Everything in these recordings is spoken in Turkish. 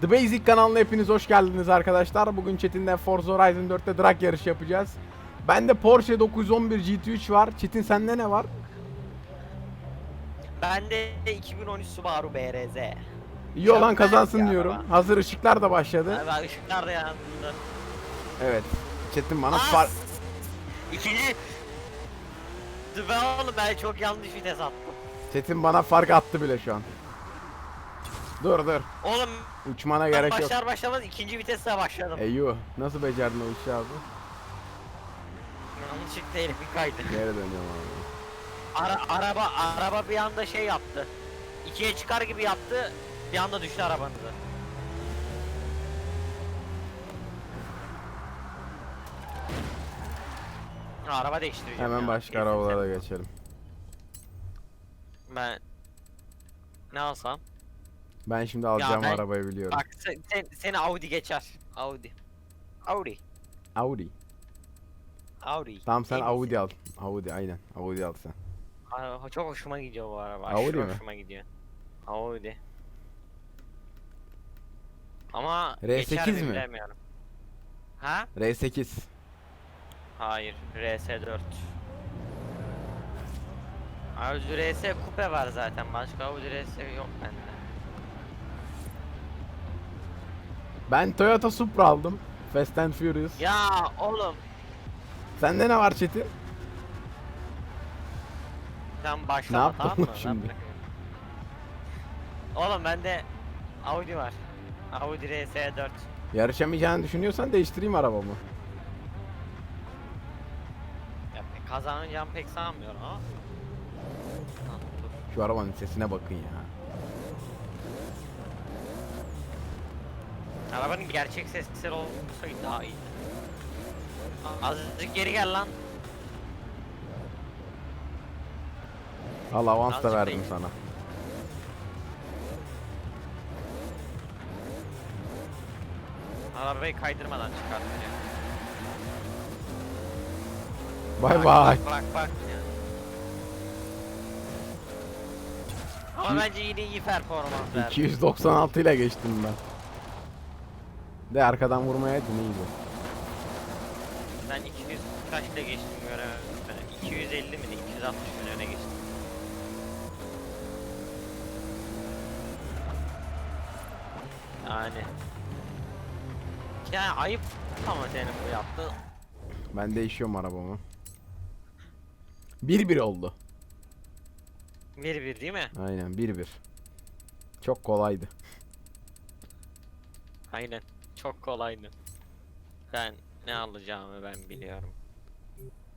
The Basic kanalına hepiniz hoş geldiniz arkadaşlar. Bugün Çetin'de Forza Horizon 4'te drag yarışı yapacağız. Bende Porsche 911 GT3 var. Çetin sende ne var? Bende 2013 Subaru BRZ. İyi olan kazansın diyorum. araba. Hazır ışıklar da başladı. Abi ışıklar da yandı. Evet. Çetin bana Aa! far... İkinci. Ben oğlum ben çok yanlış vites attım. Çetin bana fark attı bile şu an. Dur dur. Oğlum Uçmana ben gerek yok. başlar başlamaz ikinci vitesle başladım. Eyvah. Nasıl becerdin o işi abi? Yanlışlıkla elim kaydı. Nereye dönüyorum abi? Ara, araba araba bir anda şey yaptı. İkiye çıkar gibi yaptı. Bir anda düştü arabanızı. Ha, araba değiştireceğim Hemen ya. başka arabalara geçelim. Ben ne alsam? Ben şimdi alacağım ben- arabayı biliyorum. Bak sen, sen, seni Audi geçer. Audi. Audi. Audi. Audi. Tamam sen En Audi al. Audi aynen. Audi al sen. Aa, çok hoşuma gidiyor bu araba. Audi Aşırı mi? hoşuma gidiyor. Audi. Ama R8 geçer mi mi? bilemiyorum. Ha? R8. Hayır. RS4. Audi RS kupe var zaten. Başka Audi RS yok bende. Ben Toyota Supra aldım. Fast and Furious. Ya oğlum Sende ne var Çetin? sen başlama yaptın tamam mı? Ben şimdi? bırakıyorum. Oğlum bende Audi var. Audi RS4. Yarışamayacağını düşünüyorsan değiştireyim arabamı. Ya kazanacağım pek sanmıyorum ama. Şu arabanın sesine bakın ya. Arabanın gerçek sesleri olsaydı daha iyiydi. Azıcık geri gel lan. Al avans da Azıcık verdim değil. sana. Arabayı kaydırmadan çıkartacağım. Bay bay. Bak bak. Ama bence yine iyi performans verdi. 296 ile geçtim ben. De arkadan vurmayaydın iyiydi. Ben 200 kaçla geçtim göremedim. Ben 250 mi ne 260 mi öne geçtim. Yani. Yani ayıp ama senin bu yaptığın. Ben değişiyorum arabamı. 1-1 oldu. 1-1 değil mi? Aynen 1-1. Çok kolaydı. Aynen. Çok kolaydı. Ben ne alacağımı ben biliyorum.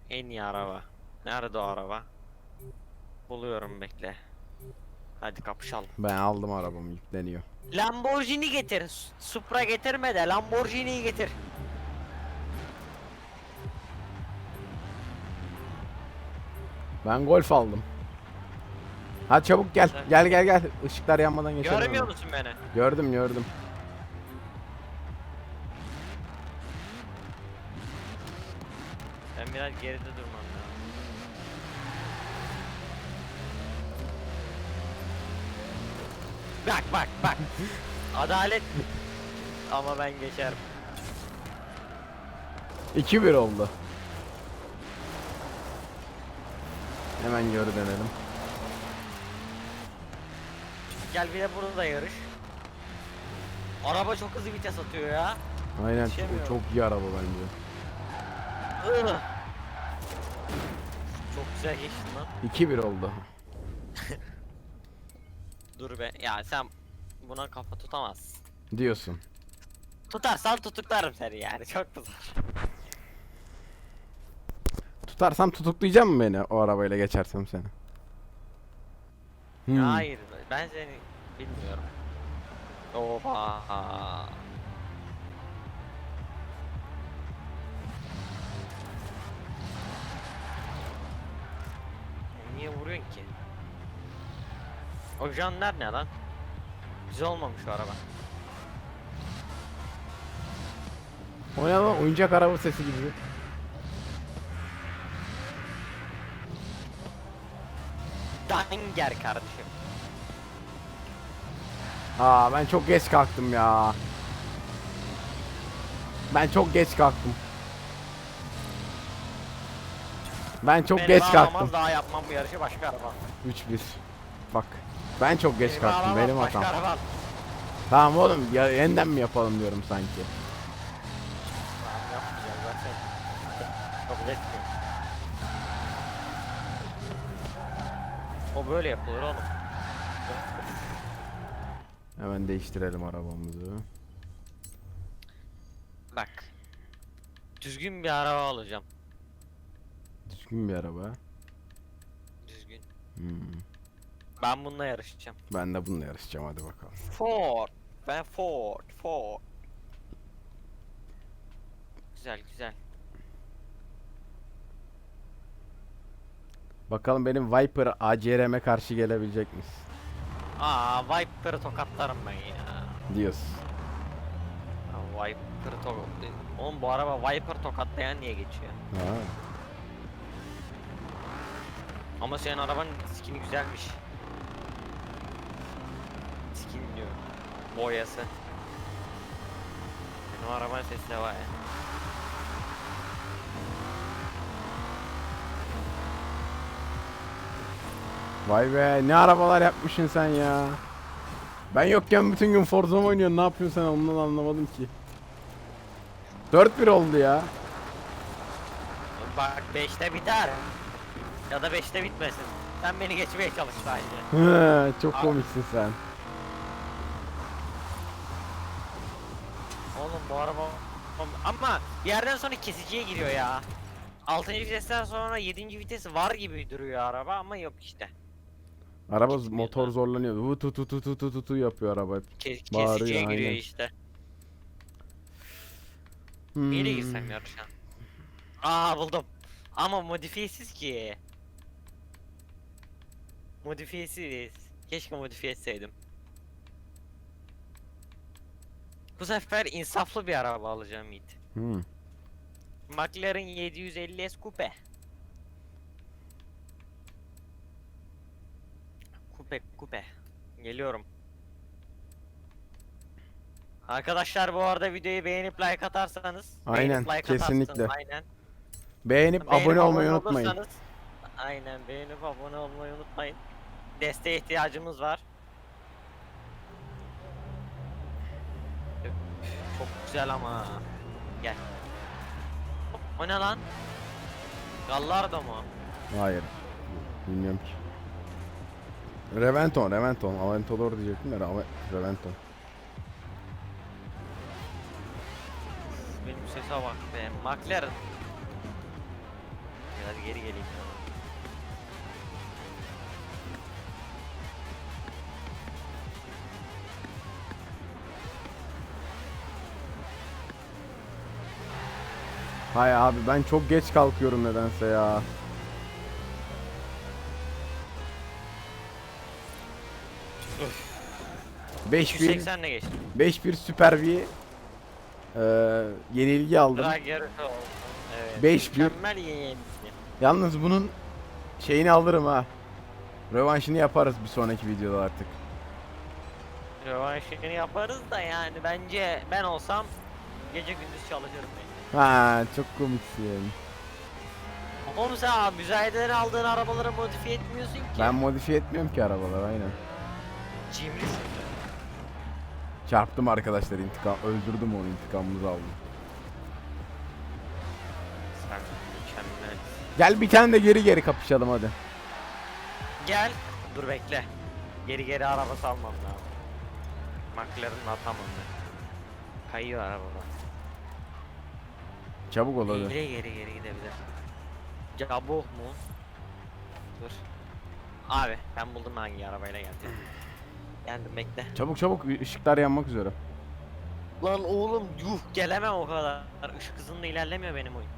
En iyi araba. Nerede o araba? Buluyorum bekle. Hadi kapışalım. Ben aldım arabamı yükleniyor. Lamborghini getir. Su- Supra getirme de Lamborghini'yi getir. Ben golf aldım. Hadi çabuk gel. Gel gel gel. Işıklar yanmadan geçelim. Görmüyor hemen. musun beni? Gördüm gördüm. Ben biraz geride durmam lazım. Bak bak bak. Adalet. Ama ben geçerim. 2-1 oldu. Hemen geri dönelim. Gel bir de burada yarış. Araba çok hızlı vites atıyor ya. Aynen Yetişemiyorum. çok iyi araba bence. Ugh. Güzel geçtin lan. 2-1 oldu. Dur be. Ya sen buna kafa tutamazsın. Diyorsun. Tutarsan tutuklarım seni yani. Çok güzel. Tutarsam tutuklayacak mı beni o arabayla geçersem seni? Hmm. Hayır ben seni bilmiyorum. Oha. Vuruyorsun ki? O janlar ne lan? Güzel olmamış o araba. O ne lan oyuncak araba sesi gibi. Danger kardeşim. Aa ben çok geç kalktım ya. Ben çok geç kalktım. Ben çok Beni geç bağlamaz, kalktım. daha yapmam bu yarışı başka araba. 3-1. Bak. Ben çok geç Beni kalktım. bağlamaz, Benim başka hatam. araba. Tamam oğlum ya yeniden mi yapalım diyorum sanki. Tamam yapmayacağız zaten. Kabul etmiyorum. O böyle yapılır oğlum. Hemen değiştirelim arabamızı. Bak. Düzgün bir araba alacağım. Düzgün bir araba. Düzgün. Hmm. Ben bununla yarışacağım. Ben de bununla yarışacağım hadi bakalım. Ford. Ben Ford. Ford. Güzel güzel. Bakalım benim Viper ACRM'e karşı gelebilecek misin? Aa Viper'ı tokatlarım ben ya. Diyorsun. Aa, Viper'ı to Oğlum bu araba Viper tokatlayan niye geçiyor? Ha. Ama senin arabanın skini güzelmiş. Skin diyor. Boyası. Benim arabanın sesi de var ya. Vay be ne arabalar yapmışsın sen ya. Ben yokken bütün gün Forza mı oynuyorsun ne yapıyorsun sen ondan anlamadım ki. 4-1 oldu ya. Bak 5'te biter. Ya da 5'te bitmesin. Sen beni geçmeye çalış sadece. Hı, Çok komiksin sen. Oğlum bu araba ama bir yerden sonra kesiciye giriyor ya. 6. vitesten sonra 7. vites var gibi duruyor araba ama yok işte. Araba z- motor lan. zorlanıyor. Vu tu tu tu tu tu tu tu yapıyor araba hep. Kes Bağırıyor, kesiciye giriyor aynen. işte. Hmm. Neyle girsem yarışa? Aa buldum. Ama modifiyesiz ki. Modifiyesiz. Keşke modifiye etseydim. Bu sefer insaflı bir araba alacağım Yiğit. Hmm. McLaren 750S Coupe. Coupe, coupe. Geliyorum. Arkadaşlar bu arada videoyu beğenip like atarsanız Aynen, beğenip like kesinlikle. atarsınız, aynen. Beğenip Beğenip abone olmayı unutmayın. aynen beğenip abone olmayı unutmayın. Desteğe ihtiyacımız var. Çok güzel ama. Gel. O ne lan? Gallardo mu? Hayır. Bilmiyorum ki. Reventon, Reventon. Aventador diyecektim de Rave- Reventon. Benim sese bak be. McLaren. Biraz geri geleyim. Hay abi ben çok geç kalkıyorum nedense ya. Beş bir, 180 ne geçti? 5-1 Süper V eee yenilgi aldım. Drag yarışı oldu. Evet. Beş bir. Mükemmel yenilgi. Yalnız bunun şeyini alırım ha. Rövanşını yaparız bir sonraki videoda artık. Rövanşını yaparız da yani bence ben olsam gece gündüz çalışırım ben. Ha çok komiksin. Oğlum sen abi müzayeden aldığın arabaları modifiye etmiyorsun ki. Ben modifiye etmiyorum ki arabalar aynen. Cimrisin. Çarptım arkadaşlar intikam öldürdüm onu intikamımızı aldım. Sen mükemmel. Gel bir tane de geri geri kapışalım hadi. Gel. Dur bekle. Geri geri araba salmam lazım. McLaren'ın atamam ben. Kayıyor araba bak. Çabuk ol hadi. Geri geri geri gidebilir. Cabuk mu? Dur. Abi ben buldum hangi arabayla geleceğim. Geldim bekle. Çabuk çabuk ışıklar yanmak üzere. Lan oğlum yuh gelemem o kadar. Işık hızında ilerlemiyor benim oyun.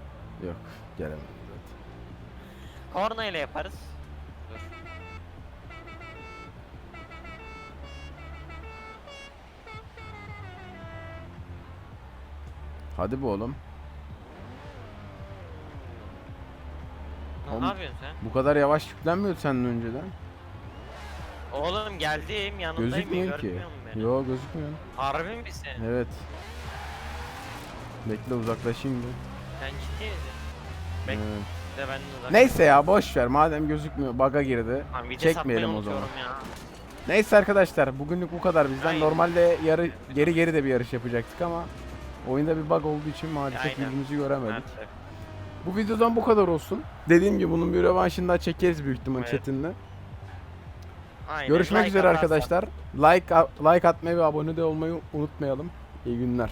Yok gelemedim zaten. Korna ile yaparız. Dur. Hadi bu oğlum. Ne Oğlum, yapıyorsun sen? Bu kadar yavaş yüklenmiyordu senden önceden. Oğlum geldim yanındayım Gözükmüyor ki. görmüyor musun beni. Yo gözükmüyor. Harbi misin? Evet. Bekle uzaklaşayım bir. Sen ciddi misin? Bek- Evet. De ben de uzak- Neyse ya boş ver madem gözükmüyor baga girdi. Lan Çekmeyelim o zaman. unutuyorum Ya. Neyse arkadaşlar bugünlük bu kadar bizden. Aynen. Normalde yarı geri geri de bir yarış yapacaktık ama oyunda bir bug olduğu için maalesef Aynen. yüzümüzü göremedik. Maalesef. Bu videodan bu kadar olsun. Dediğim gibi bunun bir rövanşını daha çekeriz büyük ihtimal Evet. Çetin'le. Aynen, Görüşmek like üzere arkadaşlar. Like like atmayı ve abone de olmayı unutmayalım. İyi günler.